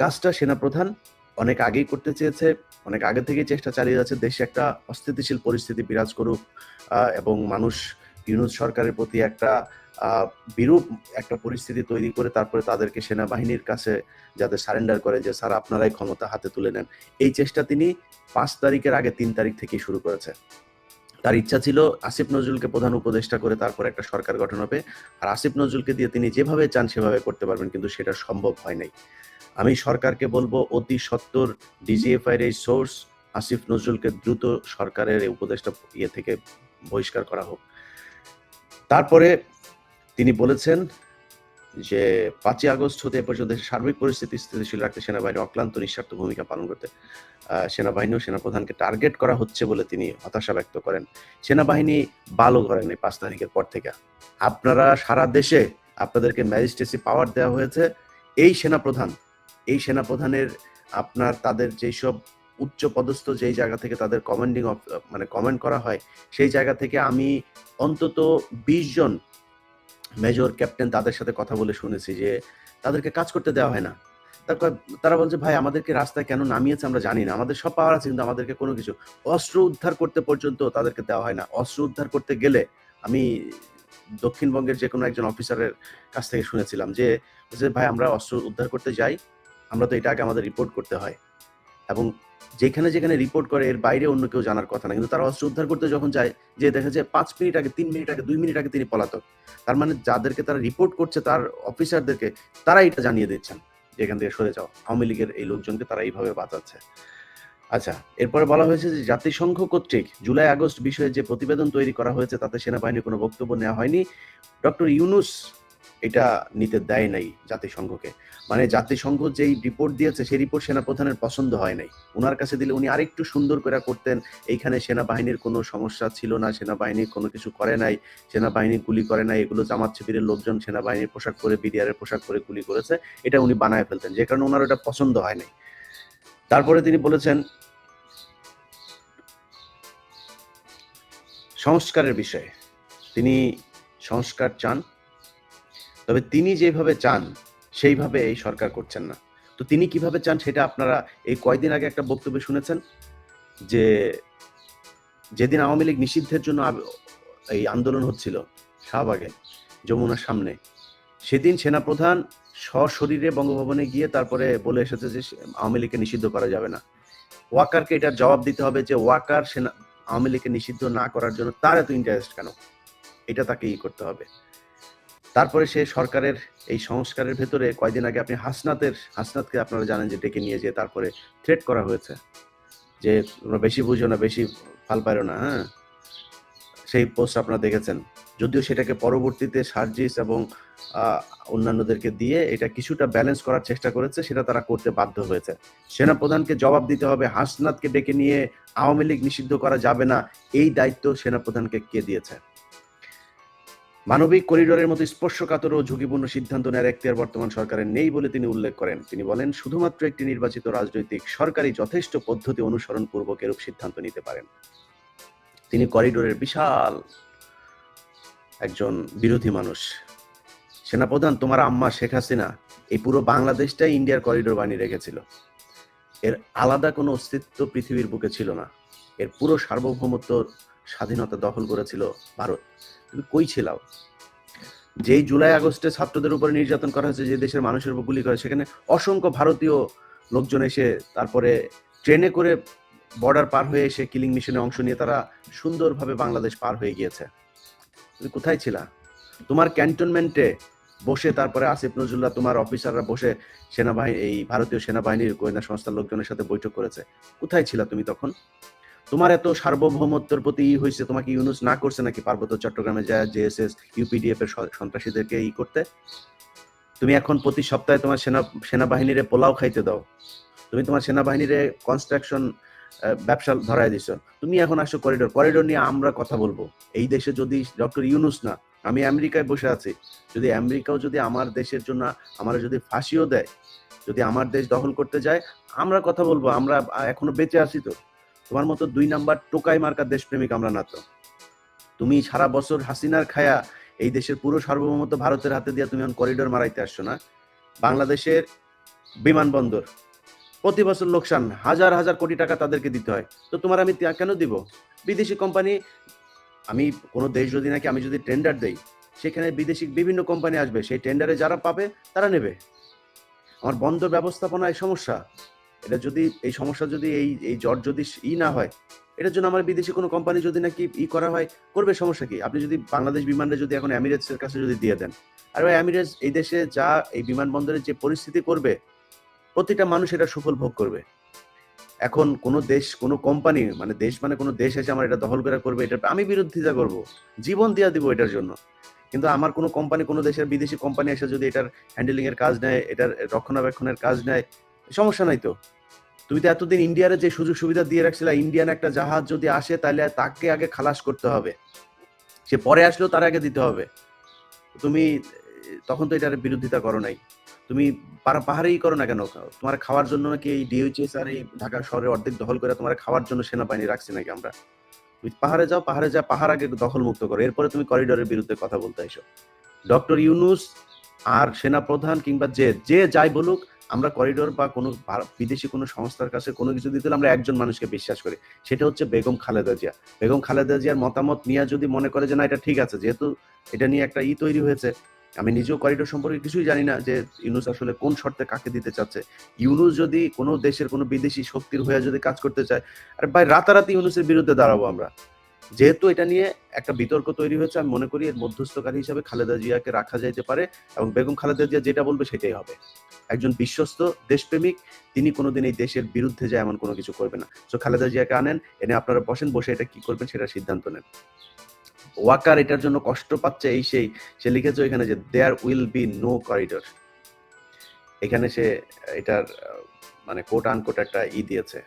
কাজটা সেনাপ্রধান অনেক আগেই করতে চেয়েছে, অনেক আগে থেকেই চেষ্টা চালিয়ে যাচ্ছে। দেশে একটা অস্থিতিশীল পরিস্থিতি বিরাজ করুক এবং মানুষ ইউনুস সরকারের প্রতি একটা বিরূপ একটা পরিস্থিতি তৈরি করে তারপরে তাদেরকে সেনাবাহিনীর কাছে যাতে সারেন্ডার করে যে, স্যার, আপনারাই ক্ষমতা হাতে তুলে নেন। এই চেষ্টা তিনি পাঁচ তারিখের আগে তিন তারিখ থেকেই শুরু করেছে। তার ইচ্ছা ছিল আসিফ নজরুলকে প্রধান উপদেষ্টা করে তারপর একটা সরকার গঠন হবে। আর আসিফ নজরুলকে দিয়ে তিনি যেভাবে চান সেভাবে করতে পারবেন, কিন্তু সেটা সম্ভব হয় নাই। আমি সরকারকে বলব, অতি সত্বর ডিজিএফআই এর এই সোর্স আসিফ নজরুলকে দ্রুত সরকারের এই উপদেষ্টা ইয়ে থেকে বহিষ্কার করা হোক। তারপরে তিনি বলেছেন যে, পাঁচই আগস্ট হতে পর্যন্ত সার্বিক পরিস্থিতি স্থিতিশীল রাখতে সেনাবাহিনী অক্লান্ত নিঃস্বার্থ ভূমিকা পালন করতে সেনাবাহিনী ও সেনাপ্রধানকে টার্গেট করা হচ্ছে বলে তিনি হতাশা ব্যক্ত করেন। সেনাবাহিনী ভালো করেন এই পাঁচ তারিখের পর থেকে। আপনারা সারা দেশে আপনাদেরকে ম্যাজিস্ট্রেসি পাওয়ার দেওয়া হয়েছে। এই সেনাপ্রধান এই সেনাপ্রধানের আপনার তাদের যেসব উচ্চ পদস্থ যেই জায়গা থেকে তাদের কমান্ডিং মানে কমেন্ট করা হয়, সেই জায়গা থেকে আমি অন্তত বিশ জন মেজর ক্যাপ্টেন তাদের সাথে কথা বলে শুনেছি যে তাদেরকে কাজ করতে দেওয়া হয় না। তারপর তারা বলছে, ভাই, আমাদেরকে রাস্তায় কেন নামিয়েছে আমরা জানি না। আমাদের সব পাওয়ার আছে, কিন্তু আমাদেরকে কোনো কিছু অস্ত্র উদ্ধার করতে পর্যন্ত তাদেরকে দেওয়া হয় না। অস্ত্র উদ্ধার করতে গেলে আমি দক্ষিণবঙ্গের যে কোনো একজন অফিসারের কাছ থেকে শুনেছিলাম যে যে ভাই, আমরা অস্ত্র উদ্ধার করতে যাই আমরা তো এটা আগে আমাদের রিপোর্ট করতে হয়। এবং যেখানে যেখানে রিপোর্ট করে, এর বাইরে অন্য কেউ জানার কথা না। কিন্তু তারা অস্ত্র উদ্ধার করতে যখন যায়, যে দেখা যায় পাঁচ মিনিট আগে, তিন মিনিট আগে, দুই মিনিট আগে তিনি পলাতক। তার মানে যাদেরকে তারা রিপোর্ট করছে, তার অফিসারদেরকে তারা এটা জানিয়ে দিচ্ছেন এখান থেকে সরে যাও। আওয়ামী লীগের এই লোকজনকে তারা এইভাবে বাঁচাচ্ছে। আচ্ছা এরপরে বলা হয়েছে যে জাতিসংঘ কর্তৃক জুলাই, আগস্ট বিষয়ে যে প্রতিবেদন তৈরি করা হয়েছে, তাতে সেনাবাহিনীর কোনো বক্তব্য নেওয়া হয়নি। ডক্টর ইউনুস এটা নিতে দেয় নাই জাতিসংঘকে। মানে জাতিসংঘ যেই রিপোর্ট দিয়েছে, সেই রিপোর্ট সেনাপ্রধানের পছন্দ হয় নাই। ওনার কাছে দিলে উনি আরেকটু সুন্দর করে করতেন, এইখানে সেনাবাহিনীর কোনো সমস্যা ছিল না, সেনাবাহিনী কোনো কিছু করে নাই, সেনাবাহিনী গুলি করে নাই, এগুলো জামাত শিবিরের লোকজন সেনাবাহিনীর পোশাক পরে, বিডিআর পোশাক পরে গুলি করেছে, এটা উনি বানায় ফেলতেন, যে কারণে ওনার এটা পছন্দ হয় নাই। তারপরে তিনি বলেছেন, সংস্কারের বিষয়ে। তিনি সংস্কার চান তবে তিনি যেভাবে চান, সেইভাবে এই সরকার করছেন না। তো তিনি কীভাবে চান সেটা আপনারা এই কয়দিন আগে একটা বক্তব্য শুনেছেন যে যেদিন আওয়ামী লীগ নিষিদ্ধের জন্য এই আন্দোলন হচ্ছিল শাহবাগে, যমুনার সামনে, সেদিন সেনাপ্রধান সশরীরে বঙ্গভবনে গিয়ে তারপরে বলে এসেছে যে আওয়ামী লীগকে নিষিদ্ধ করা যাবে না। ওয়াকারকে এটার জবাব দিতে হবে যে ওয়াকার সেনা আওয়ামী লীগকে নিষিদ্ধ না করার জন্য তার এত ইন্টারেস্ট কেন? এটা তাকে ই করতে হবে। তারপরে সে সরকারের এই সংস্কারের ভেতরে কয়দিন আগে আপনি হাসনাতের, হাসনাতকে আপনারা জানেন যে ডেকে নিয়ে যে তারপরে থ্রেট করা হয়েছে। যে তোমরা বেশি বুঝো না, বেশি ফাল পারো না হ্যাঁ? সেই পোস্ট আপনারা দেখেছেন। যদিও সেটাকে পরবর্তীতে সার্জিস এবং অন্যান্যদেরকে দিয়ে এটা কিছুটা ব্যালেন্স করার চেষ্টা করেছে, সেটা তারা করতে বাধ্য হয়েছে। সেনাপ্রধানকে জবাব দিতে হবে, হাসনাতকে ডেকে নিয়ে আওয়ামী লীগ নিষিদ্ধ করা যাবে না, এই দায়িত্ব সেনাপ্রধানকে কে দিয়েছে? মানবিক করিডোরের মতো স্পর্শকাতর ও ঝুঁকিপূর্ণ সিদ্ধান্ত নেওয়ার এখতিয়ার বর্তমান সরকারের নেই বলে তিনি উল্লেখ করেন। তিনি বলেন, শুধুমাত্র একটি নির্বাচিত রাজনৈতিক সরকারি যথেষ্ট পদ্ধতি অনুসরণ পূর্বক এরূপ সিদ্ধান্ত নিতে পারেন। তিনি করিডোরের বিশাল একজন বিরোধী মানুষ। সেনাপ্রধান তোমার আম্মা শেখ হাসিনা এই পুরো বাংলাদেশটাই ইন্ডিয়ার করিডোর বানিয়ে রেখেছিল। এর আলাদা কোনো অস্তিত্ব পৃথিবীর বুকে ছিল না। এর পুরো সার্বভৌমত্ব স্বাধীনতা দখল করেছিল ভারত। তুমি কই যেই জুলাই, আগস্টে ছাত্রদের উপরে নির্যাতন করা হয়েছে, যে দেশের মানুষের উপর গুলি করে সেখানে অসংখ্য ভারতীয় লোকজন এসে তারপরে ট্রেনে করে বর্ডার পার হয়ে এসে কিলিং মিশনে অংশ নিয়ে তারা সুন্দরভাবে বাংলাদেশ পার হয়ে গিয়েছে। তুমি কোথায় ছিলা? তোমার ক্যান্টনমেন্টে বসে তারপরে আসিফ নজরুল্লাহ তোমার অফিসাররা বসে সেনাবাহিনী এই ভারতীয় সেনাবাহিনীর গোয়েন্দা সংস্থার লোকজনের সাথে বৈঠক করেছে। কোথায় ছিলা তুমি তখন? তোমার এত সার্বভৌমত্বের প্রতি ই হয়েছে তোমাকে ইউনুস না করছে নাকি পার্বত্য চট্টগ্রামে যায় জেএসএস ইউপিডিএফ এর সন্ত্রাসীদেরকে ই করতে? তুমি এখন প্রতি সপ্তাহে তোমার সেনা, সেনাবাহিনীরে পোলাও খাইতে দাও। তুমি তোমার সেনাবাহিনীরে কনস্ট্রাকশন ব্যবসা ধরায় দিছ। তুমি এখন আসো করিডোর করিডোর নিয়ে আমরা কথা বলব। এই দেশে যদি ডক্টর ইউনুস না, আমি আমেরিকায় বসে আছি, যদি আমেরিকাও যদি আমার দেশের জন্য, আমার যদি ফাঁসিও দেয়, যদি আমার দেশ দখল করতে যায়, আমরা কথা বলব, আমরা এখনও বেঁচে আছি তো। তোমার মতো দুই নাম্বার টোকাই মার্কা দেশপ্রেমিক আমরা না তো। তুমি সারা বছর হাসিনার খায়া এই দেশের পুরো সার্বভৌমত্ব ভারতের হাতে দিয়ে তুমি এখন করিডোর মারাইতে আসছো না? বাংলাদেশের বিমানবন্দর প্রতি বছর লোকসান, হাজার হাজার কোটি টাকা তাদেরকে দিতে হয়। তো তোমার আমি কেন দিব? বিদেশি কোম্পানি, আমি কোনো দেশ যদি নাকি আমি যদি টেন্ডার দেই, সেখানে বিদেশি বিভিন্ন কোম্পানি আসবে, সেই টেন্ডারে যারা পাবে, তারা নেবে। আমার বন্দর ব্যবস্থাপনায় সমস্যা। এটা যদি, এই সমস্যা যদি এই এই জট যদি ই না হয়, এটার জন্য আমার বিদেশি কোনো কোম্পানি যদি নাকি ই করা হয়, করবে সমস্যা কি? আপনি যদি বাংলাদেশ বিমানে যদি এখন এমিরেটসের কাছে যদি দিয়ে দেন, আর ওই এমিরেটস এই দেশে যা এই বিমানবন্দরের যে পরিস্থিতি করবে, প্রতিটা মানুষ এটা সুফল ভোগ করবে। এখন কোনো দেশ, কোনো কোম্পানি মানে দেশ মানে কোনো দেশ এসে আমার এটা দখল করে করবে এটা আমি বিরোধিতা করব, জীবন দিয়া দিব এটার জন্য। কিন্তু আমার কোনো কোম্পানি কোনো দেশের বিদেশি কোম্পানি এসে যদি এটার হ্যান্ডেলিং এর কাজ নেয়, এটার রক্ষণাবেক্ষণের কাজ নেয়, সমস্যা নাই তো। তুমি তো এতদিন ইন্ডিয়ার যে সুযোগ সুবিধা দিয়ে রাখছিল, ইন্ডিয়ান একটা জাহাজ যদি আসে তাহলে তাকে আগে খালাস করতে হবে। সে পরে আসলেও তার আগে দিতে হবে। তুমি, তখন তো এটার বিরোধিতা করো নাই। তুমি পাহাড়েই করো না কেন? তোমার খাওয়ার জন্য নাকি এই ডিওইচএস আর এই ঢাকা শহরে অর্ধেক দখল করে তোমার খাওয়ার জন্য সেনাবাহিনী রাখছি নাকি আমরা? তুমি পাহাড়ে যাও, পাহাড়ে যা, পাহাড় আগে দখল মুক্ত করো। এরপরে তুমি করিডোরের বিরুদ্ধে কথা বলতে এসো। ডক্টর ইউনুস আর সেনা প্রধান কিংবা যে যে যাই বলুক আমরা করিডোর বা কোনো বিদেশি কোনো সংস্থার কাছে কোনো কিছু দিতে আমরা একজন মানুষকে বিশ্বাস করি। সেটা হচ্ছে বেগম খালেদা জিয়া। বেগম খালেদা জিয়ার মতামত নিয়ে যদি মনে করে যে না, এটা ঠিক আছে, যেহেতু এটা নিয়ে একটা ই তৈরি হয়েছে, আমি নিজেও করিডোর সম্পর্কে কিছুই জানি না যে ইউনুস আসলে কোন শর্তে কাকে দিতে চাচ্ছে। ইউনুস যদি কোনো দেশের কোনো বিদেশি শক্তির হয়ে যদি কাজ করতে চায়, আর ভাই, রাতারাতি ইউনুসের বিরুদ্ধে দাঁড়াবো আমরা। যেহেতু এটা নিয়ে একটা বিতর্ক তৈরি হয়েছে, আমি মনে করি এর মধ্যস্থকারী হিসাবে খালেদা জিয়াকে রাখা যাইতে পারে এবং বেগম খালেদা জিয়া যেটা বলবে সেটাই হবে। একজন বিশ্বস্ত দেশপ্রেমিক, তিনি কোনোদিন এই দেশের বিরুদ্ধে যায় এমন কোনো কিছু করবে না। তো খালেদা জিয়াকে আনেন, এনে আপনারা বসেন, বসে এটা কি করবেন সেটা সিদ্ধান্ত নেন। ওয়াকার এটার জন্য কষ্ট পাচ্ছে এই সেই, সে লিখেছে এখানে যে there will be no corridor এখানে সে এটার মানে কোট আনকোট একটা ই দিয়েছে।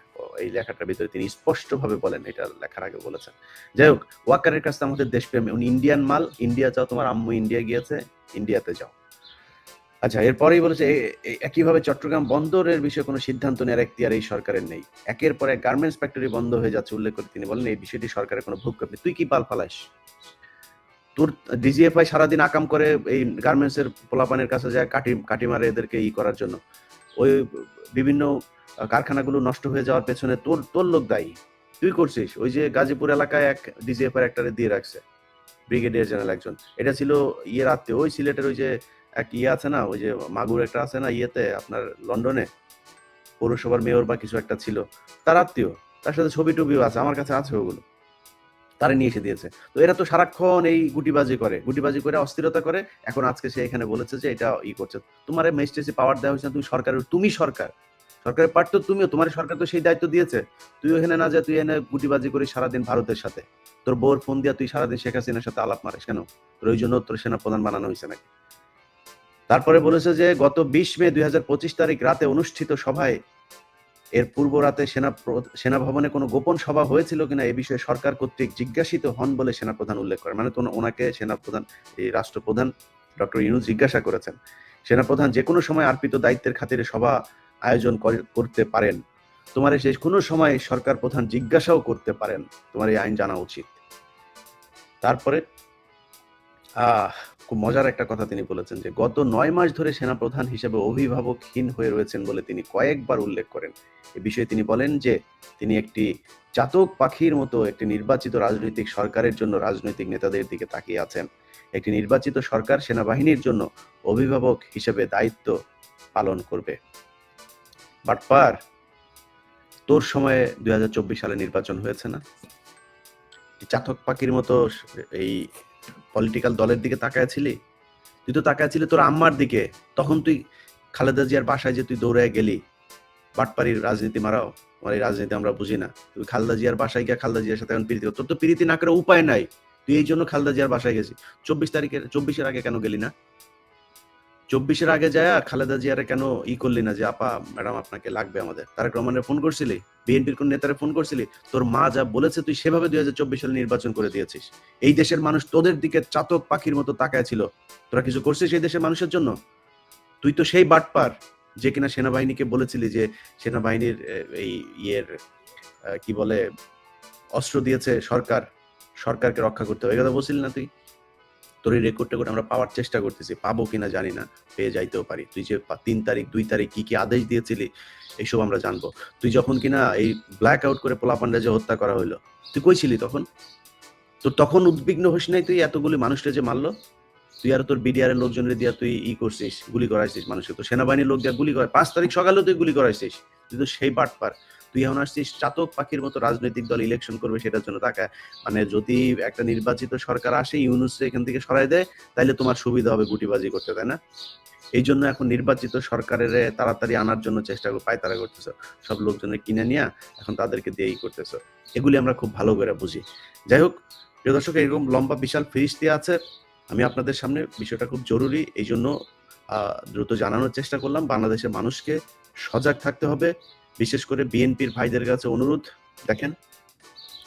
এই লেখাটার ভিতরে তিনি স্পষ্টভাবে বলেন, এটা লেখার আগে বলেছেন। যাই হোক, ওয়াকারের কাছে আমাদের দেশপ্রেমী, উনি ইন্ডিয়ান মাল ইন্ডিয়া যাও তোমার আম্মু ইন্ডিয়া গিয়েছে ইন্ডিয়াতে যাও। আচ্ছা এরপরেই বলেছে একইভাবে চট্টগ্রাম বন্দরের বিষয়ে কোনো সিদ্ধান্ত নেওয়ার এখতিয়ার এই সরকারের নেই। একের পর গার্মেন্টস ফ্যাক্টরি বন্ধ হয়ে যাচ্ছে উল্লেখ করে তিনি বলেন, এই বিষয়টি সরকারের কোনো ভূক্ষেপ নেই তুই কি পাল ফালাস? তোর ডিজিএফআই সারাদিন আকাম করে এই গার্মেন্টস এর পোলাপানের কাছে যায় কাটি কাটি মারে এদেরকে ই করার জন্য। ওই বিভিন্ন কারখানাগুলো নষ্ট হয়ে যাওয়ার পেছনে তোর তোর লোক দায়ী। তুই করছিস। ওই যে গাজীপুর এলাকায় এক ডিজিএফআই একটারে দিয়ে রাখছে। ব্রিগেডিয়ার জেনারেল একজন। এটা ছিল ইয়ের আত্মীয় ওই সিলেটের ওই যে এক ইয়ে আছে না, ওই যে মাগুর একটা আছে না ইয়েতে, আপনার লন্ডনে। পৌরসভার মেয়র বা কিছু একটা ছিল। তার আত্মীয়। তার সাথে ছবি টবিও আছে। আমার কাছে আছে ওগুলো। তারা নিয়ে এসে দিয়েছে। তো এরা তো সারাক্ষণ এই গুটিবাজি করে। গুটিবাজি করে, অস্থিরতা করে। এখন আজকে সে এখানে বলেছে যে এটা ই করছে। তোমার ম্যাজিস্ট্রেসি পাওয়ার দেওয়া হয়েছে তুমি সরকারের তুমি সরকার। সরকারের পার্ট তো তুমিও তোমার সরকার তো সেই দায়িত্ব দিয়েছে। তুই এখানে না যা, তুই এনে গুটিবাজি করিস সারাদিন ভারতের সাথে। তোর বউর ফোন দিয়া তুই সারাদিন শেখ হাসিনার সাথে আলাপ মারিস কেন? তোর ওই জন্য তোর সেনা প্রধান বানানো হয়েছে নাকি? তারপরে বলেছে যে, গত বিশ মে দুই তারিখ রাতে অনুষ্ঠিত সভায় এর পূর্ব রাতে সেনা প্র- সেনা ভবনে কোনো গোপন সভা হয়েছিল কিনা এ বিষয়ে সরকার কর্তৃক জিজ্ঞাসিত হন বলে সেনাপ্রধান উল্লেখ করে মানে তো ওনাকে সেনাপ্রধান, এই রাষ্ট্রপ্রধান ডক্টর ইনু জিজ্ঞাসা করেছেন। সেনাপ্রধান যে কোনো সময় আর্পিত দায়িত্বের খাতিরে সভা আয়োজন করতে পারেন। তোমার শেষ, কোনো সময় সরকার প্রধান জিজ্ঞাসাও করতে পারেন, তোমার এই আইন জানা উচিত। তারপরে খুব মজার একটা কথা তিনি বলেছেন যে, গত নয় মাস ধরে সেনাপ্রধান হিসেবে অভিভাবকহীন হয়ে রয়েছেন বলে তিনি কয়েকবার উল্লেখ করেন। এ বিষয়ে তিনি বলেন যে, তিনি একটি চাতক পাখির মতো একটি নির্বাচিত রাজনৈতিক সরকারের জন্য রাজনৈতিক নেতাদের দিকে তাকিয়ে আছেন। একটি নির্বাচিত সরকার সেনাবাহিনীর জন্য অভিভাবক হিসেবে দায়িত্ব পালন করবে। বাটপার তোর সময়ে দুই সালে নির্বাচন হয়েছে না? চাতক পাখির মতো এই পলিটিক্যাল দলের দিকে তাকায়াছিলি তুই তো তাকায়াছিলি তোর আম্মার দিকে। তখন তুই খালেদা জিয়ার বাসায় যে তুই দৌড়ায় গেলি, বাটপাড়ির রাজনীতি মারাও। আমার এই রাজনীতি আমরা বুঝি না। তুই খালদা জিয়ার বাসায় গিয়ে খালদা জিয়ার সাথে এখন প্রীতি। তোর তো প্রীতি না করে উপায় নাই। তুই এই জন্য খালদা জিয়ার বাসায় গেছি চব্বিশ তারিখের, চব্বিশের আগে কেন গেলি না? চব্বিশের আগে যায় খালেদা জিয়ারে কেন ই করলি না যে আপা ম্যাডাম আপনাকে লাগবে আমাদের তারেক রহমানের ফোন করছিলি? বিএনপির কোন নেতারে ফোন করছিলি? তোর মা যা বলেছে তুই সেভাবে দুই হাজার চব্বিশ সালে নির্বাচন করে দিয়েছিস। এই দেশের মানুষ তোদের দিকে চাতক পাখির মতো তাকায় ছিল। তোরা কিছু করছিস এই দেশের মানুষের জন্য? তুই তো সেই বাটপার যে কিনা সেনাবাহিনীকে বলেছিলি যে সেনাবাহিনীর এই ইয়ের কি বলে অস্ত্র দিয়েছে সরকার সরকারকে রক্ষা করতে হবে। এই কথা বলছিলি না তুই? তোর এই রেকর্ড টেকর্ড আমরা পাওয়ার চেষ্টা করতেছি, পাবো কিনা জানি না, পেয়ে যাইতেও পারি। তুই যে তিন তারিখ, দুই তারিখ কি কি আদেশ দিয়েছিলি, এইসব আমরা জানব। তুই যখন কিনা এই ব্ল্যাক আউট করে পোলাপান্ডা যে হত্যা করা হইল, তুই কই ছিলি তখন? তোর তখন উদ্বিগ্ন হইস নাই তুই এতগুলি মানুষটা যে মারলো? তুই আর তোর বিডিআর এর লোকজনের দিয়া তুই ই করছিস, গুলি করাইছিস মানুষকে। তো সেনাবাহিনীর লোক দিয়া গুলি করে পাঁচ তারিখ সকালেও তুই গুলি করাইছিস। তুই তো সেই বাটপার তুই এখন আসছিস চাতক পাখির মতো রাজনৈতিক দল ইলেকশন করবে সেটার জন্য তাকায়। মানে যদি একটা নির্বাচিত সরকার আসে, ইউনুস এখান থেকে সরাই দেয় তাহলে তোমার সুবিধা হবে গুটিবাজি করতে, তাই না? এই জন্য এখন নির্বাচিত সরকারের তাড়াতাড়ি আনার জন্য চেষ্টা পায়তারা করতেছো। সব লোকজনের কিনে নিয়ে এখন তাদেরকে দিয়েই করতেছো। এগুলি আমরা খুব ভালো করে বুঝি। যাই হোক, প্রিয় দর্শক, এরকম লম্বা বিশাল ফিরিস্তি আছে। আমি আপনাদের সামনে বিষয়টা খুব জরুরি। এই জন্য দ্রুত জানানোর চেষ্টা করলাম। বাংলাদেশের মানুষকে সজাগ থাকতে হবে। বিশেষ করে বিএনপির ভাইদের কাছে অনুরোধ, দেখেন,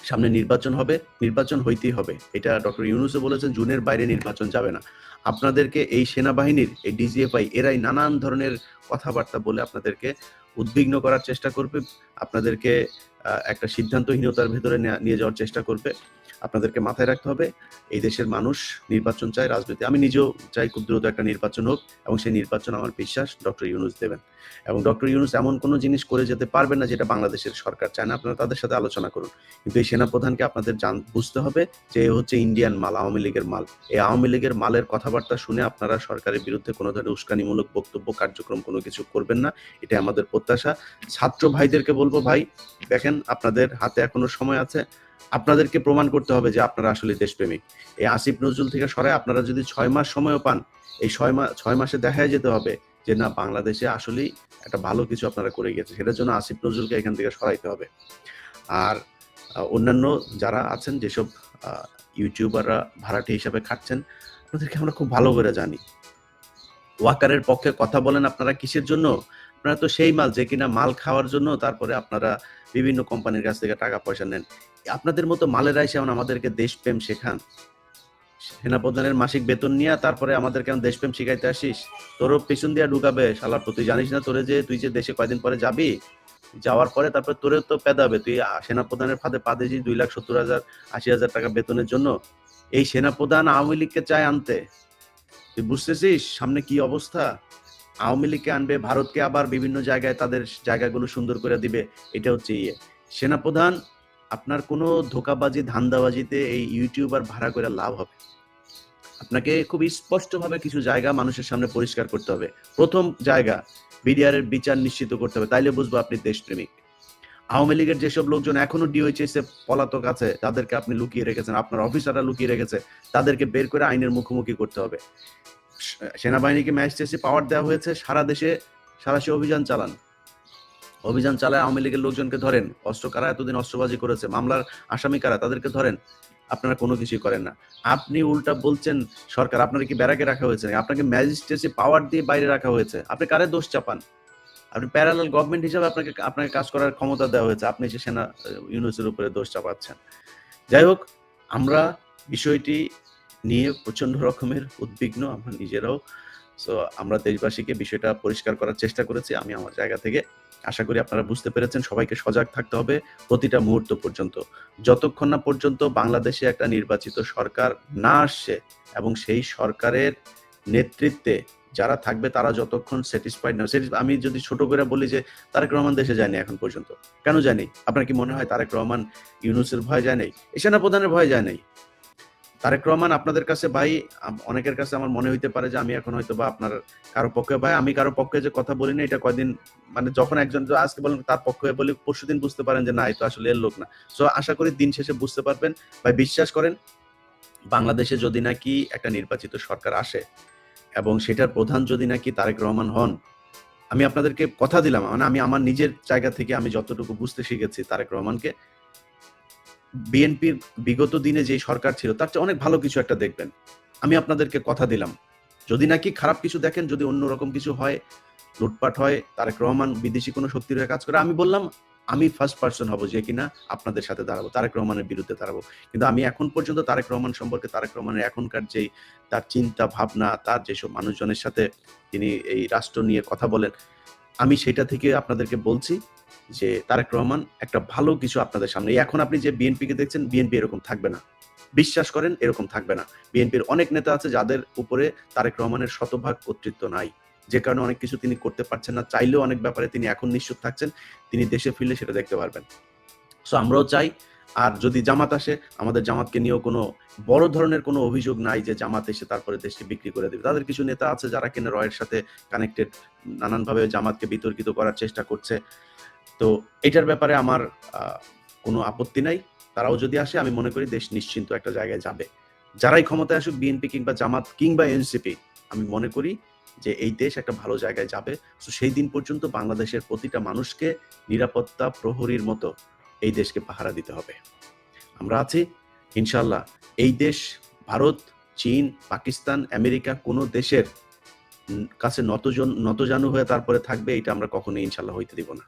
সামনে নির্বাচন হবে, নির্বাচন হইতেই হবে। এটা ডক্টর ইউনুসও বলেছেন, জুনের বাইরে নির্বাচন যাবে না। আপনাদেরকে এই সেনাবাহিনীর, এই ডিজিএফআই, এরাই নানান ধরনের কথাবার্তা বলে আপনাদেরকে উদ্বিগ্ন করার চেষ্টা করবে। আপনাদেরকে একটা সিদ্ধান্তহীনতার ভেতরে নিয়ে যাওয়ার চেষ্টা করবে। আপনাদেরকে মাথায় রাখতে হবে, এই দেশের মানুষ নির্বাচন চায় রাজনীতি। আমি নিজেও চাই খুব দ্রুত একটা নির্বাচন হোক এবং সেই নির্বাচন আমার বিশ্বাস ডক্টর ইউনুস দেবেন। এবং ডক্টর ইউনুস এমন কোনো জিনিস করে যেতে পারবেন না যেটা বাংলাদেশের সরকার চায় না। আপনারা তাদের সাথে আলোচনা করুন। কিন্তু এই সেনাপ্রধানকে আপনাদের জান, বুঝতে হবে যে হচ্ছে ইন্ডিয়ান মাল, আওয়ামী লীগের মাল। এই আওয়ামী লীগের মালের কথাবার্তা শুনে আপনারা সরকারের বিরুদ্ধে কোনো ধরনের উস্কানিমূলক বক্তব্য, কার্যক্রম কোনো কিছু করবেন না। এটা আমাদের প্রত্যাশা। ছাত্র ভাইদেরকে বলব, ভাই, দেখেন আপনাদের হাতে এখনও সময় আছে। আপনাদেরকে প্রমাণ করতে হবে যে আপনারা আসলে দেশপ্রেমিক। এই আসিফ নজরুল থেকে সরাই আপনারা যদি ছয় মাস সময়ও পান, এই ছয় মাস ছয় মাসে দেখা যেতে হবে যে না, বাংলাদেশে আসলেই একটা ভালো কিছু আপনারা করে গেছে সেটার জন্য আসিফ নজরুলকে এখান থেকে সরাইতে হবে। আর অন্যান্য যারা আছেন, যেসব ইউটিউবাররা ভাড়াটি হিসাবে খাচ্ছেন আপনাদেরকে আমরা খুব ভালো করে জানি। ওয়াকারের পক্ষে কথা বলেন আপনারা কিসের জন্য? আপনারা তো সেই মাল যে কিনা মাল খাওয়ার জন্য তারপরে আপনারা বিভিন্ন কোম্পানির কাছ থেকে টাকা পয়সা নেন। আপনাদের মতো মালেরা এসে এখন আমাদেরকে দেশপ্রেম শেখান। সেনাপ্রধানের মাসিক বেতন নিয়ে তারপরে আমাদের কেন দেশপ্রেম শিখাইতে আসিস? তোরও পেছন দিয়া ঢুকাবে। শালার তুই জানিস না তোরে যে তুই যে দেশে কয়দিন পরে যাবি? যাওয়ার পরে তারপরে তোরে তো পেদাবে। তুই সেনাপ্রধানের ফাঁদে পা দিয়েছিস দুই লাখ সত্তর হাজার, আশি হাজার টাকা বেতনের জন্য। এই সেনাপ্রধান আওয়ামী লীগকে চায় আনতে। তুই বুঝতেছিস সামনে কি অবস্থা? আওয়ামী লীগকে আনবে, ভারতকে আবার বিভিন্ন জায়গায় তাদের জায়গাগুলো সুন্দর করে দিবে, এটা হচ্ছে ইয়ে। সেনাপ্রধান, আপনার কোনো ধোকাবাজি, ধান্দাবাজিতে এই ইউটিউবার ভাড়া করে লাভ হবে। আপনাকে খুব স্পষ্টভাবে কিছু জায়গা মানুষের সামনে পরিষ্কার করতে হবে। প্রথম জায়গা, বিডিআর এর বিচার নিশ্চিত করতে হবে, তাইলে বুঝব আপনি দেশপ্রেমিক। আওয়ামী লীগের যেসব লোকজন এখনও ডিওএইচএস এ পলাতক আছে, তাদেরকে আপনি লুকিয়ে রেখেছেন, আপনার অফিসাররা লুকিয়ে রেখেছে, তাদেরকে বের করে আইনের মুখোমুখি করতে হবে। সেনাবাহিনীকে ম্যাজিস্ট্রেসি পাওয়ার দেওয়া হয়েছে। সারা দেশে সারাশি অভিযান চালান। অভিযান চালায় আওয়ামী লীগের লোকজনকে ধরেন। অস্ত্র কারা এতদিন অস্ত্রবাজি করেছে? মামলার আসামি কারা? তাদেরকে ধরেন। আপনারা কোনো কিছুই করেন না। আপনি উল্টা বলছেন, সরকার, আপনার কি ব্যারাকে রাখা হয়েছে আপনাকে ম্যাজিস্ট্রেসি পাওয়ার দিয়ে বাইরে রাখা হয়েছে। আপনি কারে দোষ চাপান? আপনি প্যারালাল গভর্নমেন্ট হিসাবে আপনাকে আপনাকে কাজ করার ক্ষমতা দেওয়া হয়েছে। আপনি এসে সেনা, ইউনুসের উপরে দোষ চাপাচ্ছেন। যাই হোক, আমরা বিষয়টি নিয়ে প্রচণ্ড রকমের উদ্বিগ্ন আমরা নিজেরাও। সো আমরা দেশবাসীকে বিষয়টা পরিষ্কার করার চেষ্টা করেছি। আমি আমার জায়গা থেকে আশা করি আপনারা বুঝতে পেরেছেন। সবাইকে সজাগ থাকতে হবে প্রতিটা মুহূর্ত পর্যন্ত। যতক্ষণ না পর্যন্ত বাংলাদেশে একটা নির্বাচিত সরকার না আসছে এবং সেই সরকারের নেতৃত্বে যারা থাকবে, তারা যতক্ষণ স্যাটিসফাইড না আমি যদি ছোট করে বলি যে তারেক রহমান দেশে যায়নি এখন পর্যন্ত। কেন জানি আপনার কি মনে হয় তারেক রহমান ইউনুসের ভয় যায় নাই? এশানা প্রধানের ভয় যায় নাই? তারেক রহমান আপনাদের কাছে ভাই অনেকের কাছে আমার মনে হইতে পারে যে আমি এখন হয়তো বা আপনার কারও পক্ষে, ভাই আমি কারও পক্ষে যে কথা বলি না, এটা কয়দিন মানে যখন একজন আজকে বলেন তার পক্ষে বলি পরশুদিন বুঝতে পারেন যে না তো আসলে এর লোক না। সো আশা করি দিন শেষে বুঝতে পারবেন। ভাই, বিশ্বাস করেন, বাংলাদেশে যদি নাকি একটা নির্বাচিত সরকার আসে এবং সেটার প্রধান যদি নাকি তারেক রহমান হন, আমি আপনাদেরকে কথা দিলাম মানে আমি আমার নিজের জায়গা থেকে আমি যতটুকু বুঝতে শিখেছি তারেক রহমানকে বিএনপির বিগত দিনে যে সরকার ছিল, তার চেয়ে অনেক ভালো কিছু একটা দেখবেন। আমি আপনাদেরকে কথা দিলাম। যদি নাকি খারাপ কিছু দেখেন, যদি অন্যরকম কিছু হয়, লুটপাট হয়, তারেক রহমান বিদেশি কোনো শক্তির হয়ে কাজ করে, আমি বললাম, আমি ফার্স্ট পার্সন হব যে কিনা আপনাদের সাথে দাঁড়াবো, তারেক রহমানের বিরুদ্ধে দাঁড়াবো। কিন্তু আমি এখন পর্যন্ত তারেক রহমান সম্পর্কে, তারেক রহমানের এখনকার যেই তার চিন্তা ভাবনা, তার যেসব মানুষজনের সাথে তিনি এই রাষ্ট্র নিয়ে কথা বলেন, আমি সেটা থেকে আপনাদেরকে বলছি যে তারেক রহমান একটা ভালো কিছু আপনাদের সামনে। এখন আপনি যে বিএনপিকে দেখছেন বিএনপি এরকম থাকবে না। বিশ্বাস করেন, এরকম থাকবে না। বিএনপির অনেক নেতা আছে যাদের উপরে তারেক রহমানের শতভাগ কর্তৃত্ব নাই। যে কারণে অনেক কিছু তিনি করতে পারছেন না। চাইলেও অনেক ব্যাপারে তিনি এখন নিশ্চুপ থাকছেন। তিনি দেশে ফিরলে সেটা দেখতে পারবেন। সো আমরাও চাই। আর যদি জামাত আসে, আমাদের জামাতকে নিয়েও কোনো বড় ধরনের কোনো অভিযোগ নাই যে জামাত এসে তারপরে দেশকে বিক্রি করে দেবে। তাদের কিছু নেতা আছে যারা কিনা রয়ের সাথে কানেক্টেড নানানভাবে জামাতকে বিতর্কিত করার চেষ্টা করছে। তো এটার ব্যাপারে আমার কোনো আপত্তি নাই। তারাও যদি আসে, আমি মনে করি দেশ নিশ্চিন্ত একটা জায়গায় যাবে। যারাই ক্ষমতায় আসুক, বিএনপি কিংবা জামাত কিংবা এনসিপি, আমি মনে করি যে এই দেশ একটা ভালো জায়গায় যাবে। তো সেই দিন পর্যন্ত বাংলাদেশের প্রতিটা মানুষকে নিরাপত্তা প্রহরীর মতো এই দেশকে পাহারা দিতে হবে। আমরা আছি ইনশাল্লাহ এই দেশ, ভারত, চীন, পাকিস্তান, আমেরিকা, কোনো দেশের কাছে নতজন নতজানু হয়ে তারপরে থাকবে, এটা আমরা কখনোই ইনশাল্লাহ হইতে দিব না।